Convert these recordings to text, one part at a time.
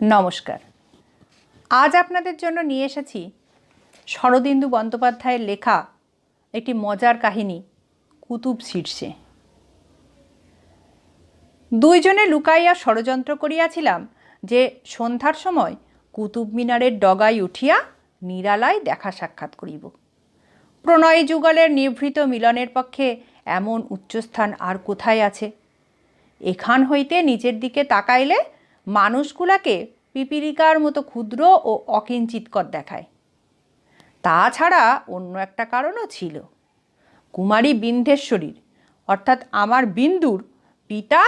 নমস্কার। আজ আপনাদের জন্য নিয়ে এসেছি শরদিন্দু বন্দ্যোপাধ্যায়ের লেখা একটি মজার কাহিনী, কুতুব শীর্ষে। দুইজনে লুকাইয়া ষড়যন্ত্র করিয়াছিলাম যে সন্ধ্যার সময় কুতুব মিনারের ডগায় উঠিয়া নিরালায় দেখা সাক্ষাৎ করিব। প্রণয় যুগলের নিভৃত মিলনের পক্ষে এমন উচ্চস্থান আর কোথায় আছে? এখান হইতে নিচের দিকে তাকাইলে মানুষগুলাকে পিপিলিকার মতো ক্ষুদ্র ও অকিঞ্চিতকর দেখায়। তাছাড়া অন্য একটা কারণও ছিল। কুমারী বিন্ধেশ্বরীর অর্থাৎ আমার বিন্দুর, পিতা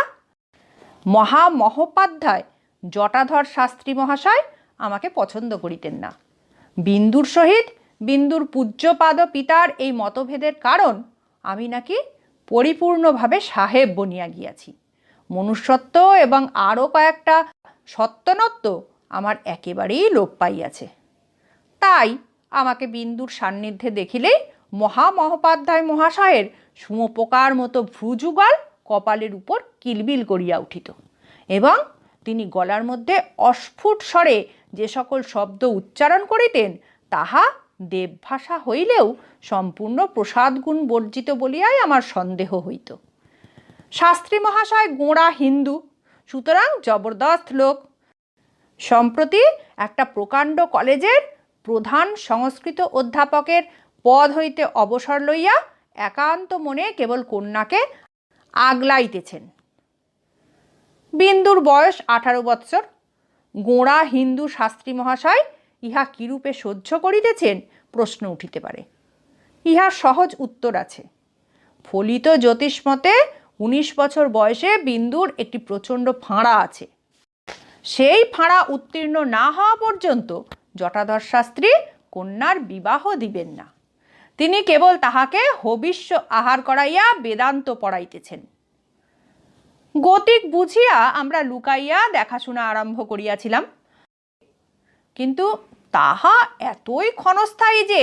মহামহোপাধ্যায় জটাধর শাস্ত্রী মহাশয় আমাকে পছন্দ করিতেন না। বিন্দুর সহিত বিন্দুর পূজ্যপাদ পিতার এই মতভেদের কারণ আমি নাকি পরিপূর্ণভাবে সাহেব বনিয়া গিয়াছি। মনুষ্যত্ব এবং আরও কয়েকটা সত্যনত্ব আমার একেবারেই লোপ পাইয়াছে। তাই আমাকে বিন্দুর সান্নিধ্যে দেখিলেই মহামহোপাধ্যায় মহাশয়ের সুমোপোকার মতো ভ্রুযুগল কপালের উপর কিলবিল করিয়া উঠিত এবং তিনি গলার মধ্যে অস্ফুট স্বরে যে সকল শব্দ উচ্চারণ করিতেন, তাহা দেবভাষা হইলেও সম্পূর্ণ প্রসাদগুণ বর্জিত বলিয়াই আমার সন্দেহ হইত। শাস্ত্রী মহাশয় গোঁড়া হিন্দু সুতরাং জবরদস্ত লোক। সম্প্রতি একটা প্রকাণ্ড কলেজের প্রধান সংস্কৃত অধ্যাপকের পদ হইতে অবসর লইয়া একান্ত মনে কেবল কন্যাকে আগলাইতেছেন। বিন্দুর বয়স আঠারো বৎসর। গোঁড়া হিন্দু শাস্ত্রী মহাশয় ইহা কিরূপে সহ্য করিতেছেন প্রশ্ন উঠিতে পারে। ইহার সহজ উত্তর আছে। ফলিত জ্যোতিষমতে উনিশ বছর বয়সে বিন্দুর একটি প্রচণ্ড ফাঁড়া আছে। সেই ফাঁড়া উত্তীর্ণ না হওয়া পর্যন্ত জটাধর শাস্ত্রী কন্যার বিবাহ দিবেন না। তিনি কেবল তাহাকে হবিষ্য আহার করাইয়া বেদান্ত পড়াইতেছেন। গতিক বুঝিয়া আমরা লুকাইয়া দেখাশোনা আরম্ভ করিয়াছিলাম। কিন্তু তাহা এতই ক্ষণস্থায়ী যে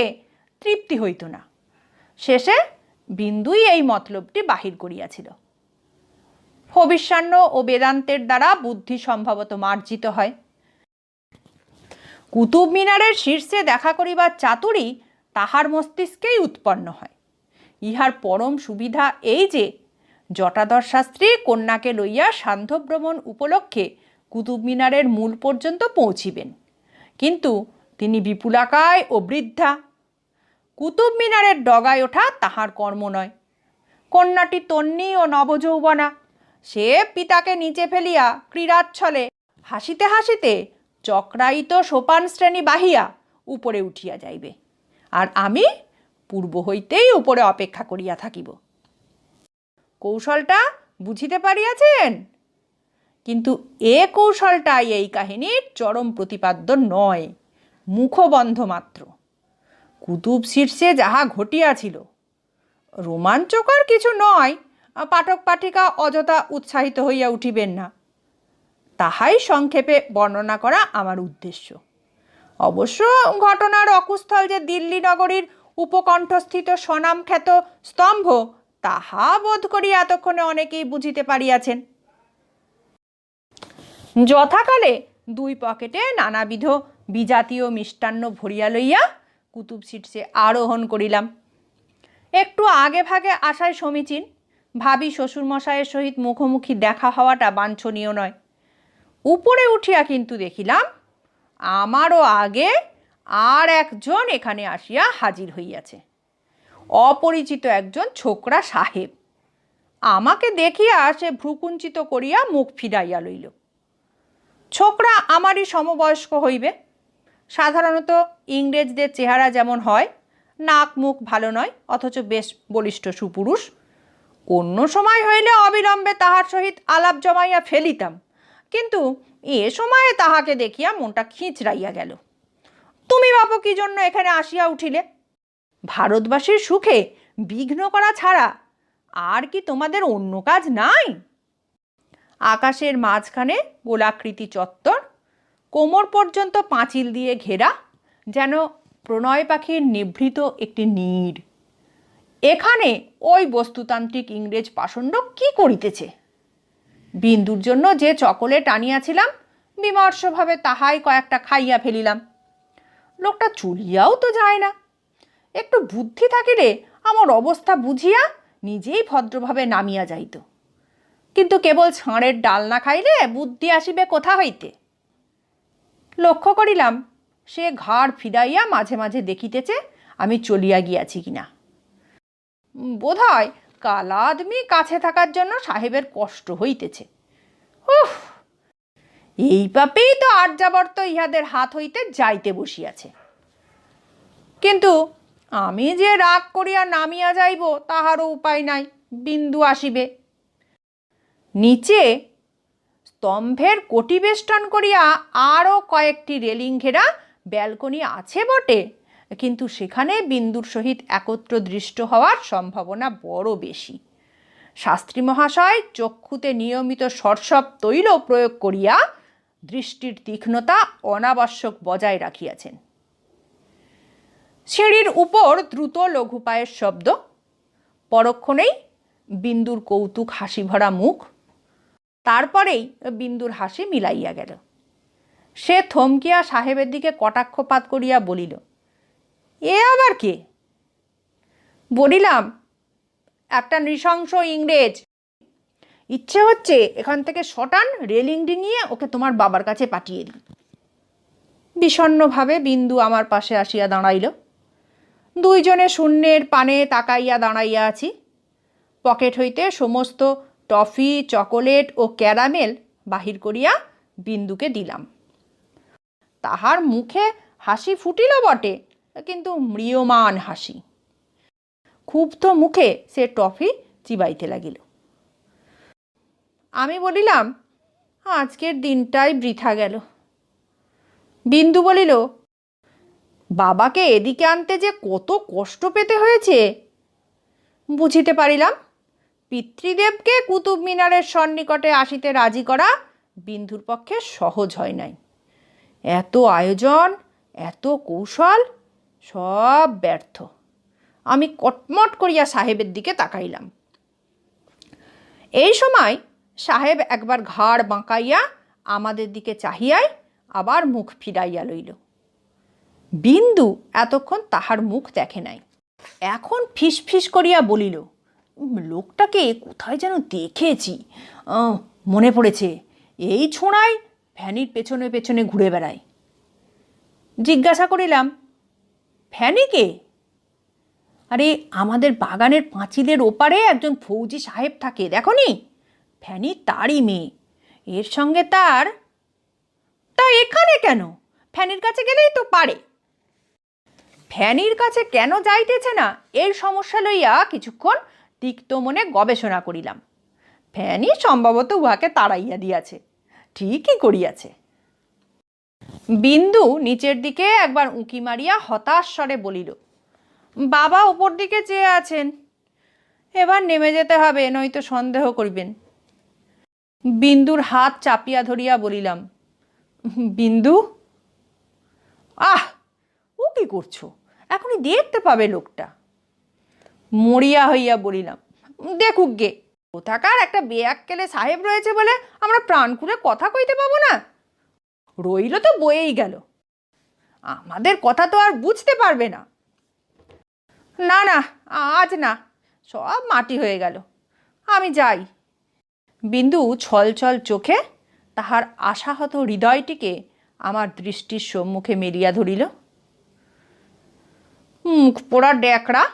তৃপ্তি হইত না। শেষে বিন্দুই এই মতলবটি বাহির করিয়াছিল। হবিষ্যান্ন ও বেদান্তের দ্বারা বুদ্ধি সম্ভবত মার্জিত হয়। কুতুব মিনারের শীর্ষে দেখা করিবার চাতুরি তাহার মস্তিষ্কেই উৎপন্ন হয়। ইহার পরম সুবিধা এই যে জটাধর শাস্ত্রী কন্যাকে লইয়া সান্ধ্যভ্রমণ উপলক্ষে কুতুব মিনারের মূল পর্যন্ত পৌঁছিবেন। কিন্তু তিনি বিপুলাকায় ও বৃদ্ধা। কুতুব মিনারের ডগায় ওঠা তাহার কর্ম নয়। কন্যাটি তন্নি ও নবযৌবনা। সে পিতাকে নিচে ফেলিয়া ক্রীড়াচ্ছলে হাসিতে হাসিতে চক্রায়িত সোপান শ্রেণি বাহিয়া উপরে উঠিয়া যাইবে। আর আমি পূর্ব হইতেই উপরে অপেক্ষা করিয়া থাকিব। কৌশলটা বুঝিতে পারিয়াছেন? কিন্তু এ কৌশলটাই এই কাহিনীর চরম প্রতিপাদ্য নয়, মুখবন্ধ মাত্র। কুতুব শীর্ষে যাহা ঘটিয়াছিল, রোমাঞ্চকর কিছু নয় পাঠক পাঠিকা অযথা উৎসাহিত হইয়া উঠিবেন না। তাহাই সংক্ষেপে বর্ণনা করা আমার উদ্দেশ্য। অবশ্য ঘটনার অকুস্থল যে দিল্লি নগরীর উপকণ্ঠস্থিত স্বনামখ্যাত স্তম্ভ, তাহা বোধ করি এতক্ষণে অনেকেই বুঝিতে পারিয়াছেন। যথাকালে দুই পকেটে নানাবিধ বিজাতীয় মিষ্টান্ন ভরিয়া লইয়া কুতুব শীর্ষে আরোহণ করিলাম। একটু আগে ভাগে আসায় সমীচীন। ভাবি শ্বশুরমশাইয়ের সহিত মুখোমুখি দেখা হওয়াটা বাঞ্ছনীয় নয়। উপরে উঠিয়া কিন্তু দেখিলাম, আমারও আগে আর একজন এখানে আসিয়া হাজির হইয়াছে। অপরিচিত একজন ছোকরা সাহেব। আমাকে দেখিয়া সে ভ্রুকুঞ্চিত করিয়া মুখ ফিরাইয়া লইল। ছোকরা আমারই সমবয়স্ক হইবে। সাধারণত ইংরেজদের চেহারা যেমন হয় নাক মুখ ভালো নয়, অথচ বেশ বলিষ্ঠ সুপুরুষ। অন্য সময় হইলে অবিলম্বে তাহার সহিত আলাপ জমাইয়া ফেলিতাম। কিন্তু এ সময়ে তাহাকে দেখিয়া মনটা খিঁচড়াইয়া গেল। তুমি বাপু কি জন্য এখানে আসিয়া উঠিলে? ভারতবাসীর সুখে বিঘ্ন করা ছাড়া আর কি তোমাদের অন্য কাজ নাই? আকাশের মাঝখানে গোলাকৃতি চত্বর, কোমর পর্যন্ত পাঁচিল দিয়ে ঘেরা, যেন প্রণয় পাখির নিভৃত একটি নীড় এখানে ওই বস্তুতান্ত্রিক ইংরেজ পাষণ্ড কি করিতেছে? বিন্দুর জন্য যে চকলে টানিয়াছিলাম, বিমর্ষভাবে তাহাই কয়েকটা খাইয়া ফেলিলাম। লোকটা চুলিয়াও তো যায় না। একটু বুদ্ধি থাকিলে আমার অবস্থা বুঝিয়া নিজেই ভদ্রভাবে নামিয়া যাইত। কিন্তু কেবল ছাঁড়ের ডাল না খাইলে বুদ্ধি আসিবে কোথা হইতে? লক্ষ্য করিলাম, সে ঘাড় ফিরাইয়া মাঝে মাঝে দেখিতেছে আমি চলিয়া গিয়াছি কিনা। বোধ হয় কালা আদমি কাছে থাকার জন্য সাহেবের কষ্ট হইতেছে। উফ! এই পাপেই তো আর্যাবর্ত ইহাদের হাত হইতে যাইতে বসিয়াছে। কিন্তু আমি যে রাগ করিয়া নামিয়া যাইব, তাহারও উপায় নাই, বিন্দু আসিবে। নিচে স্তম্ভের কোটি বেষ্টন করিয়া আরও কয়েকটি রেলিং ঘেরা ব্যালকনি আছে বটে কিন্তু সেখানে বিন্দুর সহিত একত্র দৃষ্ট হওয়ার সম্ভাবনা বড় বেশি। শাস্ত্রী মহাশয় চক্ষুতে নিয়মিত সরসব তৈল প্রয়োগ করিয়া দৃষ্টির তীক্ষ্ণতা অনাবশ্যক বজায় রাখিয়াছেন। সিঁড়ির উপর দ্রুত লঘু পায়ের শব্দ, পরক্ষণেই বিন্দুর কৌতুক হাসি ভরা মুখ, তারপরেই বিন্দুর হাসি মিলাইয়া গেল। সে থমকিয়া সাহেবের দিকে কটাক্ষপাত করিয়া বলিল এ আবার কে? বলিলাম, একটা নৃশংস ইংরেজ। ইচ্ছে হচ্ছে এখান থেকে শটান রেলিং ডিঙিয়ে ওকে তোমার বাবার কাছে পাঠিয়ে দিই। বিষণ্ণভাবে বিন্দু আমার পাশে আসিয়া দাঁড়াইল। দুইজনে শূন্যের পানে তাকাইয়া দাঁড়াইয়া আছি। পকেট হইতে সমস্ত টফি, চকোলেট ও ক্যারামেল বাহির করিয়া বিন্দুকে দিলাম। তাহার মুখে হাসি ফুটিল বটে। কিন্তু ম্রিয়মান হাসি। ক্ষুব্ধ মুখে সে টফি চিবাইতে লাগিল। আমি বলিলাম, আজকের দিনটাই বৃথা গেল। বিন্দু বলিল, বাবাকে এদিকে আনতে যে কত কষ্ট পেতে হয়েছে? বুঝিতে পারিলাম, পিতৃদেবকে কুতুব মিনারের সন্নিকটে আসিতে রাজি করা বিন্দুর পক্ষে সহজ হয় নাই। এত আয়োজন, এত কৌশল সব ব্যর্থ। আমি কটমট করিয়া সাহেবের দিকে তাকাইলাম। এই সময় সাহেব একবার ঘাড় বাঁকাইয়া আমাদের দিকে চাহিয়াই আবার মুখ ফিরাইয়া লইল। বিন্দু এতক্ষণ তাহার মুখ দেখে নাই। এখন ফিস ফিস করিয়া বলিল লোকটাকে কোথায় যেন দেখেছি? মনে পড়েছে, এই ছোঁড়ায় ফ্যানির পেছনে পেছনে ঘুরে বেড়ায়। জিজ্ঞাসা করিলাম ফ্যানিকে আরে, আমাদের বাগানের পাঁচিলের ওপারে একজন ফৌজি সাহেব থাকে দেখো নি ফ্যানি তারই মেয়ে। এর সঙ্গে তার, তা এখানে কেন? ফ্যানির কাছে গেলেই তো পারে। ফ্যানির কাছে কেন যাইতেছে না? এই সমস্যা লইয়া কিছুক্ষণ তিক্ত মনে গবেষণা করিলাম। ফ্যানি সম্ভবত উহাকে তাড়াইয়া দিয়াছে। ঠিকই করিয়াছে। বিন্দু নিচের দিকে একবার উঁকি মারিয়া হতাশ স্বরে বলিল, বাবা উপর দিকে চেয়ে আছেন। এবার নেমে যেতে হবে, নয়তো সন্দেহ করিবেন। বিন্দুর হাত চাপিয়া ধরিয়া বলিলাম, বিন্দু? আহ, ও কি করছ? এখনই দেখতে পাবে লোকটা। মরিয়া হইয়া বলিলাম, দেখুক গে, কোথাকার একটা বেয়াক্কেলে সাহেব রয়েছে বলে আমরা প্রাণ খুলে কথা কইতে পাবো না? রইল তো বয়েই গেল। আমাদের কথা তো আর বুঝতে পারবে না। না না, আজ না, সব মাটি হয়ে গেল। আমি যাই। বিন্দু ছল ছল চোখে তাহার আশাহত হৃদয়টিকে আমার দৃষ্টির সম্মুখে মেলিয়া ধরিল। মুখ পোড়া ড্যাকড়া,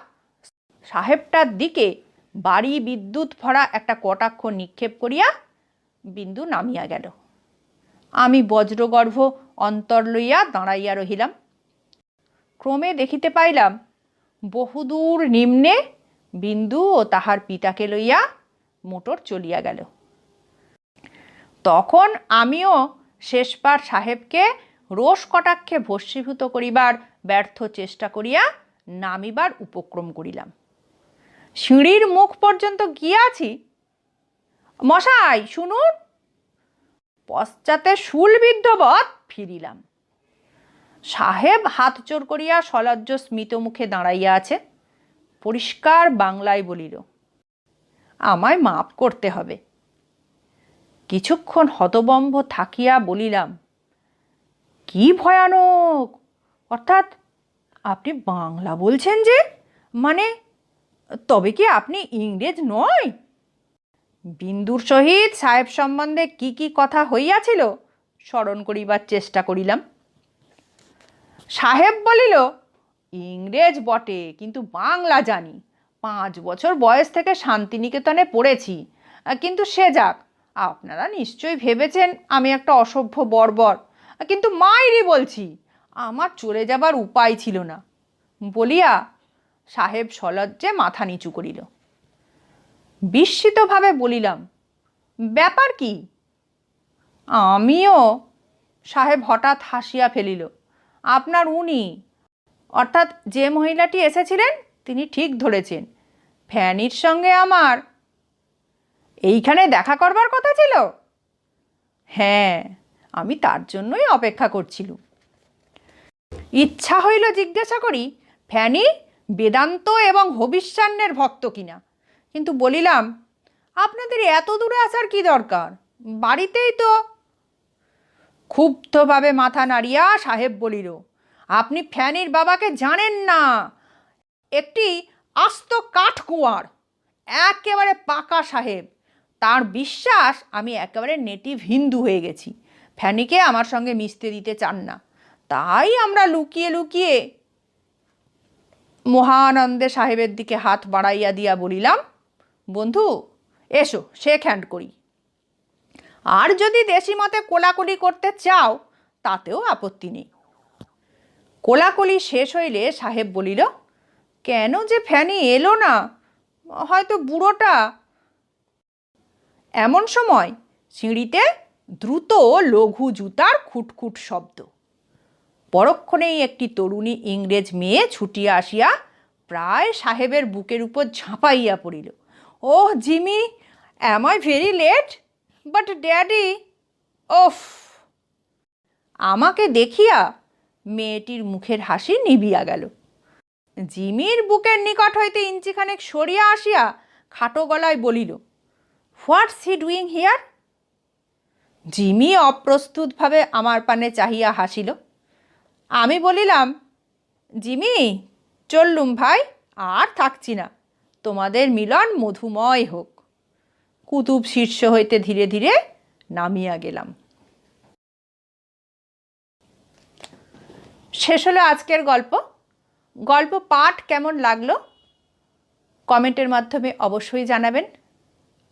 সাহেবটার দিকে বাড়ি বিদ্যুৎ ভরা একটা কটাক্ষ নিক্ষেপ করিয়া বিন্দু নামিয়া গেল। আমি বজ্রগর্ভ অন্তর লইয়া দাঁড়াইয়া রহিলাম। ক্রমে দেখিতে পাইলাম, বহুদূর নিম্নে বিন্দু ও তাহার পিতাকে লইয়া মোটর চলিয়া গেল। তখন আমিও শেষবার সাহেবকে রোষ কটাক্ষে ভস্মীভূত করিবার ব্যর্থ চেষ্টা করিয়া নামিবার উপক্রম করিলাম। সিঁড়ির মুখ পর্যন্ত গিয়াছি? মশাই, শুনুন! পশ্চাতে শুলবিদ্ধবৎ ফিরিলাম। সাহেব হাত জোর করিয়া সলজ্জ স্মিত মুখে দাঁড়াইয়া আছে। পরিষ্কার বাংলায় বলিল, আমায় মাপ করতে হবে। কিছুক্ষণ হতবম্ব থাকিয়া বলিলাম, কি ভয়ানক! অর্থাৎ আপনি বাংলা বলছেন যে? মানে তবে কি আপনি ইংরেজ নয়? বিন্দুর সহিত সাহেব সম্বন্ধে কি কি কথা হইয়াছিল, স্মরণ করিবার চেষ্টা করিলাম। সাহেব বলিল, ইংরেজ বটে, কিন্তু বাংলা জানি। পাঁচ বছর বয়স থেকে শান্তিনিকেতনে পড়েছি। কিন্তু সে যাক, আপনারা নিশ্চয়ই ভেবেছেন আমি একটা অসভ্য বর্বর। কিন্তু মাইরি বলছি, আমার চলে যাবার উপায় ছিল না। বলিয়া সাহেব সলজ্জে মাথা নিচু করিল। বিস্মিতভাবে বলিলাম, ব্যাপার কি? আমিও, সাহেব হঠাৎ হাসিয়া ফেলিল, আপনার উনি, অর্থাৎ যে মহিলাটি এসেছিলেন, তিনি ঠিক ধরেছেন, ফ্যানির সঙ্গে আমার। এইখানে দেখা করবার কথা ছিল? হ্যাঁ আমি তার জন্যই অপেক্ষা করছিলুম। ইচ্ছা হইল জিজ্ঞাসা করি, ফ্যানি, বেদান্ত এবং হবিষ্যান্নের ভক্ত কিনা? কিন্তু বলিলাম, আপনাদের এত দূরে আসার কি দরকার? বাড়িতেই তো ক্ষুব্ধভাবে মাথা নাড়িয়া সাহেব বলিল, আপনি ফ্যানির বাবাকে জানেন না, একটি আস্ত কাঠকুয়ার, একেবারে পাকা সাহেব। তার বিশ্বাস, আমি একেবারে নেটিভ হিন্দু হয়ে গেছি। ফ্যানিকে আমার সঙ্গে মিশতে দিতে চান না। তাই আমরা লুকিয়ে লুকিয়ে মহানন্দে সাহেবের দিকে হাত বাড়াইয়া দিয়া বলিলাম বন্ধু, এসো শেখ হ্যান্ড করি। আর যদি দেশি মতে কোলাকুলি করতে চাও, তাতেও আপত্তি নেই। কোলাকুলি শেষ হইলে সাহেব বলিল, কেন যে ফ্যানি এলো না? হয়তো বুড়োটা। এমন সময় সিঁড়িতে দ্রুত লঘু জুতার খুটখুট শব্দ। পরক্ষণেই একটি তরুণী ইংরেজ মেয়ে ছুটিয়া আসিয়া প্রায় সাহেবের বুকের উপর ঝাঁপাইয়া পড়িল। ওহ, Jimmy am I very late but daddy ওফ। আমাকে দেখিয়া মেয়েটির মুখের হাসি নিবিয়া গেল। জিমির বুকের নিকট হইতে ইঞ্চিখানেক সরিয়া আসিয়া খাটো গলায় বলিল what's he doing here Jimmy অপ্রস্তুতভাবে আমার পানে চাহিয়া হাসিল। আমি বলিলাম, জিমি, চললুম ভাই, আর থাকছি না। তোমাদের মিলন মধুময় হোক। কুতুব শীর্ষ হইতে ধীরে ধীরে নামিয়া গেলাম। শেষ হলো আজকের গল্প। গল্প পাঠ কেমন লাগল? কমেন্টের মাধ্যমে অবশ্যই জানাবেন।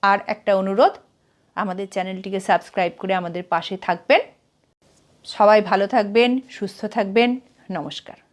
আর একটা অনুরোধ, আমাদের চ্যানেলটিকে সাবস্ক্রাইব করে আমাদের পাশে থাকবেন। সবাই ভালো থাকবেন, সুস্থ থাকবেন। নমস্কার।